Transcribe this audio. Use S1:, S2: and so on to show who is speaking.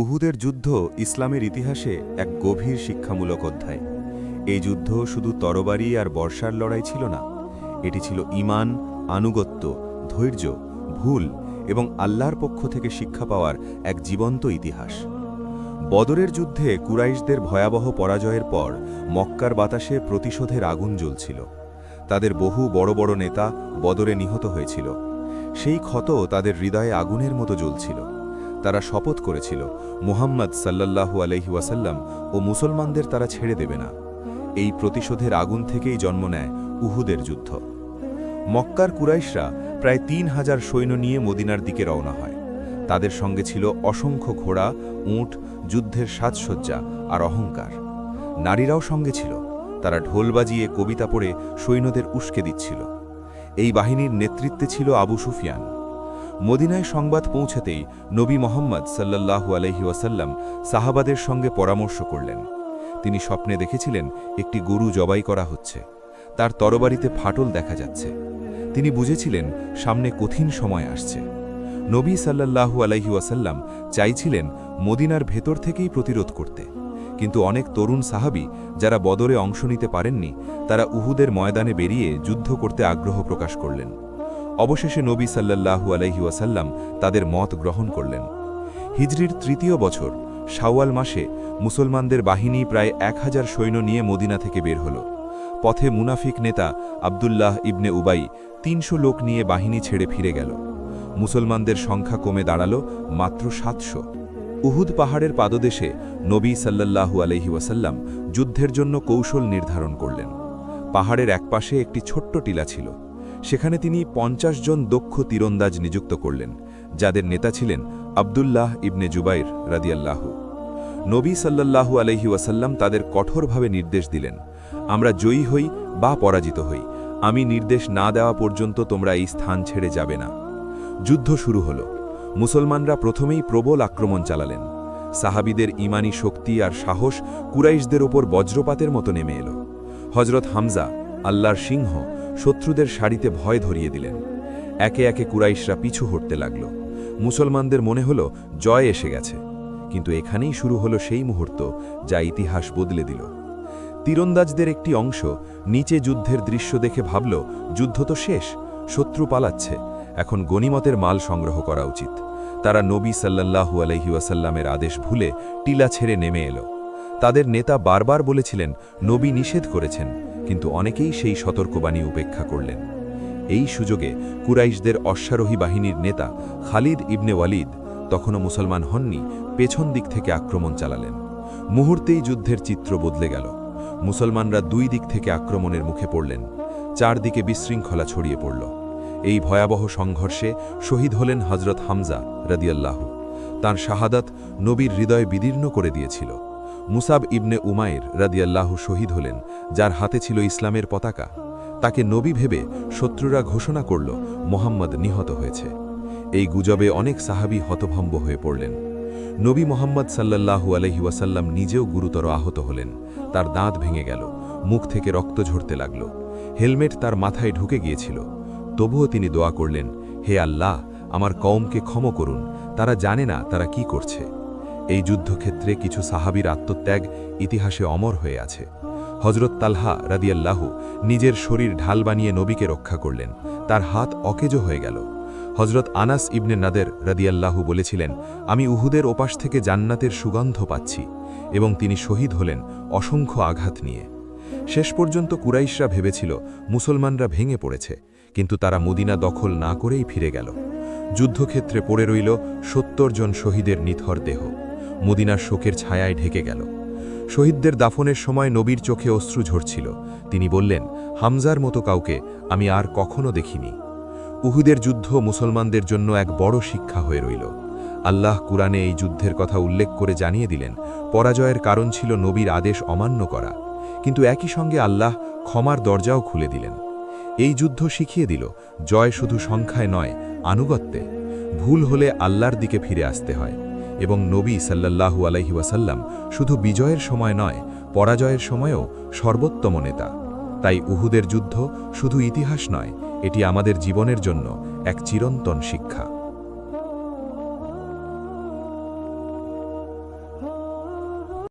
S1: উহুদের যুদ্ধ ইসলামের ইতিহাসে এক গভীর শিক্ষামূলক অধ্যায়। এই যুদ্ধ শুধু তরবারি আর বর্ষার লড়াই ছিল না, এটি ছিল ঈমান, আনুগত্য, ধৈর্য, ভুল এবং আল্লাহর পক্ষ থেকে শিক্ষা পাওয়ার এক জীবন্ত ইতিহাস। বদরের যুদ্ধে কুরাইশদের ভয়াবহ পরাজয়ের পর মক্কার বাতাসে প্রতিশোধের আগুন জ্বলছিল। তাদের বহু বড় বড় নেতা বদরে নিহত হয়েছিল। সেই ক্ষত তাদের হৃদয়ে আগুনের মতো জ্বলছিল। তারা শপথ করেছিল, মুহাম্মদ সাল্লাল্লাহু আলহি ওয়াসাল্লাম ও মুসলমানদের তারা ছেড়ে দেবে না। এই প্রতিশোধের আগুন থেকেই জন্ম নেয় উহুদের যুদ্ধ। মক্কার কুরাইশরা প্রায় তিন হাজার সৈন্য নিয়ে মদিনার দিকে রওনা হয়। তাদের সঙ্গে ছিল অসংখ্য ঘোড়া, উঁট, যুদ্ধের সাজসজ্জা আর অহংকার। নারীরাও সঙ্গে ছিল। তারা ঢোল বাজিয়ে কবিতা পড়ে সৈন্যদের উস্কে দিচ্ছিল। এই বাহিনীর নেতৃত্বে ছিল আবু সুফিয়ান। মদিনায় সংবাদ পৌঁছাতেই নবী মোহাম্মদ সাল্লাল্লাহু আলহি ওয়াসাল্লাম সাহাবাদের সঙ্গে পরামর্শ করলেন। তিনি স্বপ্নে দেখেছিলেন একটি গরু জবাই করা হচ্ছে। তার তরবারিতে ফাটল দেখা যাচ্ছে। তিনি বুঝেছিলেন সামনে কঠিন সময় আসছে। নবী সাল্লাল্লাহু আলাইহি ওয়াসাল্লাম চাইছিলেন মদিনার ভেতর থেকেই প্রতিরোধ করতে। কিন্তু অনেক তরুণ সাহাবি যারা বদরে অংশ নিতে পারেননি, তারা উহুদের ময়দানে বেরিয়ে যুদ্ধ করতে আগ্রহ প্রকাশ করলেন। অবশেষে নবী সাল্লাল্লাহু আলাইহি ওয়াসাল্লাম তাদের মত গ্রহণ করলেন। হিজরির তৃতীয় বছর, শাওয়াল মাসে, মুসলমানদের বাহিনী প্রায় এক হাজার সৈন্য নিয়ে মদিনা থেকে বের হল। পথে মুনাফিক নেতা আবদুল্লাহ ইবনে উবাই তিনশো লোক নিয়ে বাহিনী ছেড়ে ফিরে গেল। মুসলমানদের সংখ্যা কমে দাঁড়াল মাত্র সাতশো। উহুদ পাহাড়ের পাদদেশে নবী সাল্লাল্লাহু আলহি ওয়াসাল্লাম যুদ্ধের জন্য কৌশল নির্ধারণ করলেন। পাহাড়ের একপাশে একটি ছোট্ট টিলা ছিল। সেখানে তিনি পঞ্চাশ জন দক্ষ তীরন্দাজ নিযুক্ত করলেন, যাদের নেতা ছিলেন আবদুল্লাহ ইবনে জুবাইর রাদিয়াল্লাহু। নবী সাল্লাল্লাহু আলহি ওয়াসাল্লাম তাদের কঠোরভাবে নির্দেশ দিলেন, আমরা জয়ী হই বা পরাজিত হই। আমি নির্দেশ না দেওয়া পর্যন্ত তোমরা এই স্থান ছেড়ে যাবে না। যুদ্ধ শুরু হল। মুসলমানরা প্রথমেই প্রবল আক্রমণ চালালেন। সাহাবিদের ইমানি শক্তি আর সাহস কুরাইশদের ওপর বজ্রপাতের মতো নেমে এলো। হজরত হামজা, আল্লাহর সিংহ শত্রুদের শাড়িতে ভয় ধরিয়ে দিলেন। একে একে কুরাইশরা পিছু হটতে লাগল। মুসলমানদের মনে হল, জয় এসে গেছে। কিন্তু এখানেই শুরু হলো সেই মুহূর্ত যা ইতিহাস বদলে দিল। তীরন্দাজদের একটি অংশ নিচে যুদ্ধের দৃশ্য দেখে ভাবল, যুদ্ধ তো শেষ, শত্রু পালাচ্ছে, এখন গনিমতের মাল সংগ্রহ করা উচিত। তারা নবী সাল্লাল্লাহু আলহিউসাল্লামের আদেশ ভুলে টিলা ছেড়ে নেমে এলো। তাদের নেতা বারবার বলেছিলেন, নবী নিষেধ করেছেন কিন্তু অনেকেই সেই সতর্কবাণী উপেক্ষা করলেন। এই সুযোগে কুরাইশদের অশ্বারোহী বাহিনীর নেতা খালিদ ইবনে ওয়ালিদ তখনও মুসলমান হননি, পেছন দিক থেকে আক্রমণ চালালেন। মুহূর্তেই যুদ্ধের চিত্র বদলে গেল। মুসলমানরা দুই দিক থেকে আক্রমণের মুখে পড়লেন, চারদিকে বিশৃঙ্খলা ছড়িয়ে পড়ল। এই ভয়াবহ সংঘর্ষে শহীদ হলেন হজরত হামজা রদিয়াল্লাহু। তার শাহাদাত নবীর হৃদয় বিদীর্ণ করে দিয়েছিল। মুসাব ইবনে উমায়ের রাদিয়াল্লাহু শহীদ হলেন, যার হাতে ছিল ইসলামের পতাকা। তাকে নবী ভেবে শত্রুরা ঘোষণা করল, মোহাম্মদ নিহত হয়েছে। এই গুজবে অনেক সাহাবি হতভম্ব হয়ে পড়লেন। নবী মোহাম্মদ সাল্লাল্লাহু আলহি ওয়াসাল্লাম নিজেও গুরুতর আহত হলেন। তার দাঁত ভেঙে গেল, মুখ থেকে রক্ত ঝরতে লাগল। হেলমেট তার মাথায় ঢুকে গিয়েছিল। তবুও তিনি দোয়া করলেন, হে আল্লাহ, আমার কওমকে ক্ষম করুন। তারা জানে না তারা কি করছে। এই যুদ্ধক্ষেত্রে কিছু সাহাবির আত্মত্যাগ ইতিহাসে অমর হয়ে আছে। হজরত তালহা রাদিয়াল্লাহু নিজের শরীর ঢাল বানিয়ে নবীকে রক্ষা করলেন। তার হাত অকেজো হয়ে গেল। হজরত আনাস ইবনে নাদের রাদিয়াল্লাহু বলেছিলেন, আমি উহুদের ওপাশ থেকে জান্নাতের সুগন্ধ পাচ্ছি এবং তিনি শহীদ হলেন অসংখ্য আঘাত নিয়ে। শেষ পর্যন্ত কুরাইশরা ভেবেছিল মুসলমানরা ভেঙে পড়েছে, কিন্তু তারা মদিনা দখল না করেই ফিরে গেল। যুদ্ধক্ষেত্রে পড়ে রইল সত্তর জন শহীদের নিথর দেহ। মদিনার শোকের ছায়ায় ঢেকে গেল। শহীদদের দাফনের সময় নবীর চোখে অশ্রু ঝরছিল। তিনি বললেন, হামজার মতো কাউকে আমি আর কখনো দেখিনি। উহুদের যুদ্ধ মুসলমানদের জন্য এক বড় শিক্ষা হয়ে রইল। আল্লাহ কুরআনে এই যুদ্ধের কথা উল্লেখ করে জানিয়ে দিলেন, পরাজয়ের কারণ ছিল নবীর আদেশ অমান্য করা। কিন্তু একই সঙ্গে আল্লাহ ক্ষমার দরজাও খুলে দিলেন। এই যুদ্ধ শিখিয়ে দিল, জয় শুধু সংখ্যায় নয়, আনুগত্যে। ভুল হলে আল্লাহর দিকে ফিরে আসতে হয়। এবং নবী সাল্লাল্লাহু আলহি ওয়াসাল্লাম শুধু বিজয়ের সময় নয়, পরাজয়ের সময়ও সর্বোত্তম নেতা। তাই উহুদের যুদ্ধ শুধু ইতিহাস নয়, এটি আমাদের জীবনের জন্য এক চিরন্তন শিক্ষা।